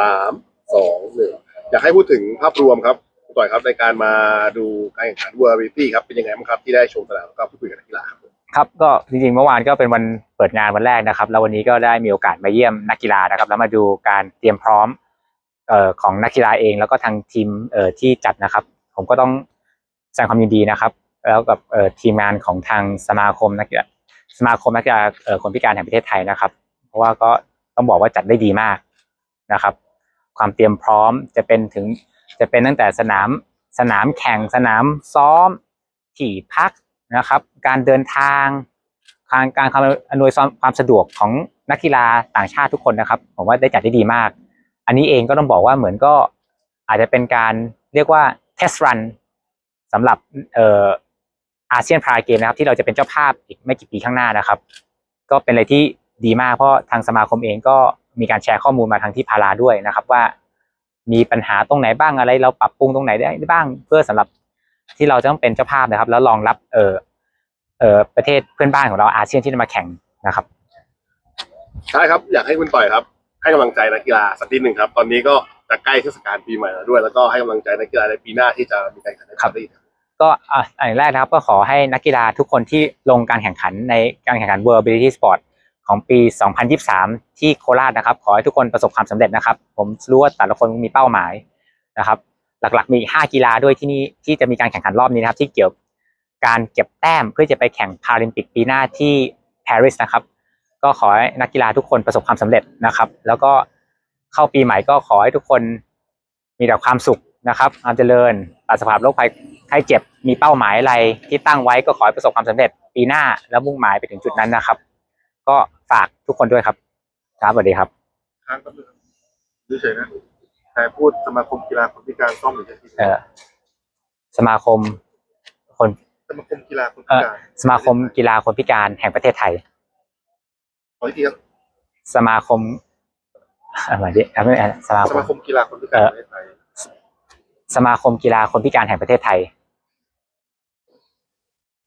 สามสองหนึ่งอยากให้พูดถึงภาพรวมครับคุณต่อยครับในการมาดูการแข่งขัน World Variety ครับเป็นยังไงบ้างครับที่ได้ชมสนามแล้วก็พูดคุยกับนักกีฬาครับครับก็จริงๆเมื่อวานก็เป็นวันเปิดงานวันแรกนะครับ แล้ววันนี้ก็ได้มีโอกาสมาเยี่ยมนักกีฬานะครับ แล้วมาดูการเตรียมพร้อมเอ่อของนักกีฬาเอง แล้วก็ทางทีมเอ่อที่จัดนะครับ ผมก็ต้องแสดงความยินดีนะครับ แล้วกับเอ่อทีมงานของทางสมาคมนักกีฬาสมาคมนักกีฬาเอ่อคนพิการแห่งประเทศไทยนะครับ เพราะว่าก็ต้องบอกว่าจัดได้ดีมากนะครับ ความเตรียมพร้อมจะเป็นถึงจะเป็นตั้งแต่สนามสนามแข่งสนามซ้อมที่พักนะครับ การเดินทางการการอำนวยความสะดวกของนักกีฬาต่างชาติทุกคนนะครับ ผมว่าได้จัดได้ดีมาก อันนี้เองก็ต้องบอกว่าเหมือนก็อาจจะเป็นการเรียกว่าเทสรันสำหรับเอ่ออาเซียนพาราเกมนะครับ ที่เราจะเป็นเจ้าภาพอีกไม่กี่ปีข้างหน้านะครับ ก็เป็นอะไรที่ดีมากเพราะทางสมาคมเองก็ มีการแชร์ข้อมูลมาทางที่พาราด้วยนะครับ ว่ามีปัญหาตรงไหนบ้างอะไร เราปรับปรุงตรงไหนได้บ้างเพื่อสำหรับที่เราจะต้องเป็นเจ้าภาพนะครับ แล้วรองรับเออเออประเทศเพื่อนบ้านของเราอาเซียนที่จะมาแข่งนะครับใช่ครับอยากให้คุณต่อยครับ ให้กำลังใจนักกีฬาสักนิดหนึ่งครับ ตอนนี้ก็จะใกล้เทศกาลปีใหม่แล้วด้วย แล้วก็ให้กำลังใจนักกีฬาในปีหน้าที่จะมีการแข่งขันในปารีสก็อะอันแรกนะครับก็ขอให้นักกีฬาทุกคนที่ลงการแข่งขันในการแข่งขัน World Ability Sport ของปี 2023 ที่โคราชนะครับ ขอให้ทุกคนประสบความสำเร็จนะครับ ผมรู้ว่าแต่ละคนมีเป้าหมายนะครับ หลักๆมีอีก5กีฬาด้วยที่นี่ที่จะมีการแข่งขันรอบนี้นะครับ ที่เกี่ยวกับการเก็บแต้มเพื่อจะไปแข่งพาราลิมปิกปีหน้าที่ปารีสนะครับ ก็ขอให้นักกีฬาทุกคนประสบความสำเร็จนะครับ แล้วก็เข้าปีใหม่ก็ขอให้ทุกคนมีแต่ความสุขนะครับความเจริญปราศจากโรคภัยไข้เจ็บมีเป้าหมายอะไรที่ตั้งไว้ก็ขอให้ประสบความสำเร็จปีหน้าแล้วมุ่งหมายไปถึงจุดนั้นนะครับ ก็ฝากทุกคนด้วยครับครับสวัสดีครับครั้งก็คือดูเฉยนะแต่พูดสมาคมกีฬาคนพิการซ่อมหรือจะทีเอ่อสมาคม คนสมาคมกีฬาคนเอ่พิอการสมาคมกีฬาคนพิการแห่งประเทศไทย ขออีกทีครับสมาคมอะไรดิอะไม่อะสมาสคมามคมกีฬาคนพิการประเทศไทยสมาคมกีฬาคนพิการแห่งประเทศไทย